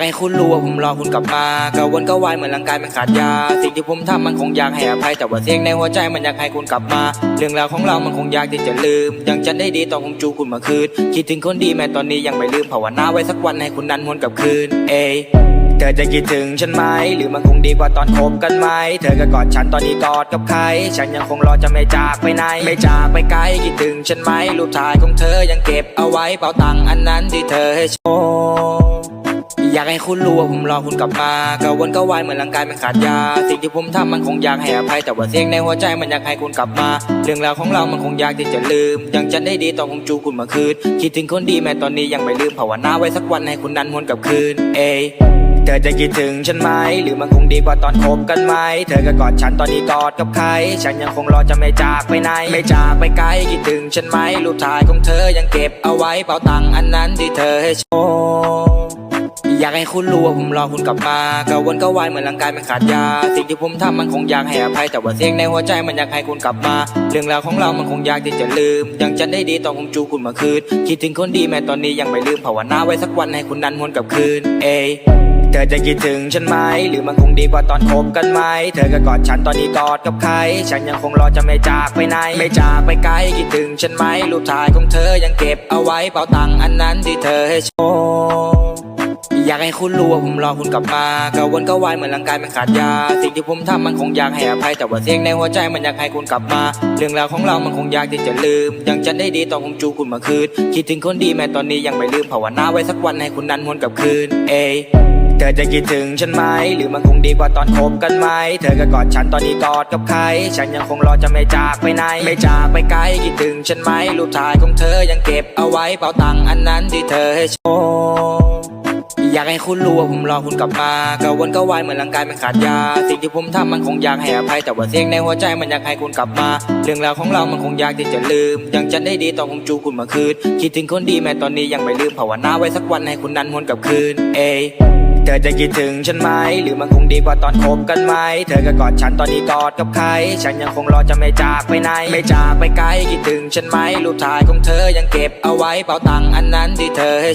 ากให้คุณรู้ว่าผมรอคุณกลับมากระวนก็วายเหมือนร่างกายมันขาดยา สิ่งที่ผมทำมันคงอยากให้อภัย แต่ว่าเสียงในหัวใจมันอยากให้คุณกลับมา เรื่องราวของเรามันคงยากที่จะลืม ยังจำได้ดีตอนผมจูคุณเมื่อคืน คิดถึงคนดีแม้ตอนนี้ยังไม่ลืมภาวนาไว้สักวันให้คุณนั้นหวนกลับคืน เอยเธอจะคิดถึงฉันไหม หรือมันคงดีกว่าตอนคบกันไหม เธอก็กอดฉันตอนนี้กอดกับใคร ฉันยังคงรอจะไม่จากไปไหน ไม่จากไปไกลคิดถึงฉันไหม รูปถ่ายของเธอยังเก็บเอาไว้เป๋าตังค์อันนั้นที่เธอให้โชว์ อยากให้คุณรู้ว่าผมรอคุณกลับมากระวนก็วายเหมือนร่างกายมันขาดยา สิ่งที่ผมทำมันคงอยากให้อภัยแต่ว่าเสียงในหัวใจมันอยากให้คุณกลับมา เรื่องราวของเรามันคงยากที่จะลืม ยังจำได้ดีตอนผมจูคุณเมื่อคืน คิดถึงคนดีแม้ตอนนี้ยังไม่ลืมภาวนาไว้สักวันให้คุณนั้นหวนกลับคืน เอเธอจะคิดถึงฉันไหม หรือมันคงดีกว่าตอนคบกันไหม เธอก็กอดฉันตอนนี้กอดกับใคร ฉันยังคงรอจะไม่จากไปไหน ไม่จากไปไกลคิดถึงฉันไหมรูปถ่ายของเธอยังเก็บเอาไว้เป๋าตังค์อันนั้นที่เธอให้โชว์ากให้คุณรู้ว่าผมรอคุณกลับมากระวนก็วายเหมือนร่างกายมันขาดยา สิ่งที่ผมทำมันคงอยากให้อภัยแต่ว่าเสียงในหัวใจมันอยากให้คุณกลับมา เรื่องราวของเรามันคงยากที่จะลืม ยังจำได้ดีตอนผมจูคุณเมื่อคืน คิดถึงคนดีแม้ตอนนี้ยังไม่ลืมภาวนาไว้สักวันให้คุณนั้นหวนกลับคืน เอยเธอจะคิดถึงฉันไหม หรือมันคงดีกว่าตอนคบกันไหม เธอก็กอดฉันตอนนี้กอดกับใคร ฉันยังคงรอจะไม่จากไปไหน ไม่จากไปไกลคิดถึงฉันไหม รูปถ่ายของเธอยังเก็บเอาไว้เป๋าตังค์อันนั้นที่เธอให้โชว์ อยากให้คุณรู้ว่าผมรอคุณกลับมากระวนก็วายเหมือนร่างกายมันขาดยา สิ่งที่ผมทำมันคงอยากให้อภัย แต่ว่าเสียงในหัวใจมันอยากให้คุณกลับมา เรื่องราวของเรามันคงยากที่จะลืม ยังจำได้ดีตอนผมจูคุณเมื่อคืน คิดถึงคนดีแม้ตอนนี้ยังไม่ลืมภาวนาไว้สักวันให้คุณนั้นหวนกลับคืน เอยเธอจะคิดถึงฉันไหม หรือมันคงดีกว่าตอนคบกันไหม เธอก็กอดฉันตอนนี้กอดกับใคร ฉันยังคงรอจะไม่จากไปไหน ไม่จากไปไกลคิดถึงฉันไหม รูปถ่ายของเธอยังเก็บเอาไว้เป๋าตังค์อันนั้นที่เธอให้โชว์ อยากให้คุณรู้ว่าผมรอคุณกลับมากระวนก็วายเหมือนร่างกายมันขาดยา สิ่งที่ผมทำมันคงอยากให้อภัยแต่ว่าเสียงในหัวใจมันอยากให้คุณกลับมา เรื่องราวของเรามันคงยากที่จะลืม ยังจำได้ดีตอนผมจูคุณเมื่อคืน คิดถึงคนดีแม้ตอนนี้ยังไม่ลืมภาวนาไว้สักวันให้คุณนั้นหวนกลับคืน เอยเธอจะคิดถึงฉันไหม หรือมันคงดีกว่าตอนคบกันไหม เธอก็กอดฉันตอนนี้กอดกับใคร ฉันยังคงรอจะไม่จากไปไหน ไม่จากไปไกลคิดถึงฉันไหมรูปถ่ายของเธอยังเก็บเอาไว้เป๋าตังค์อันนั้นที่เธอให้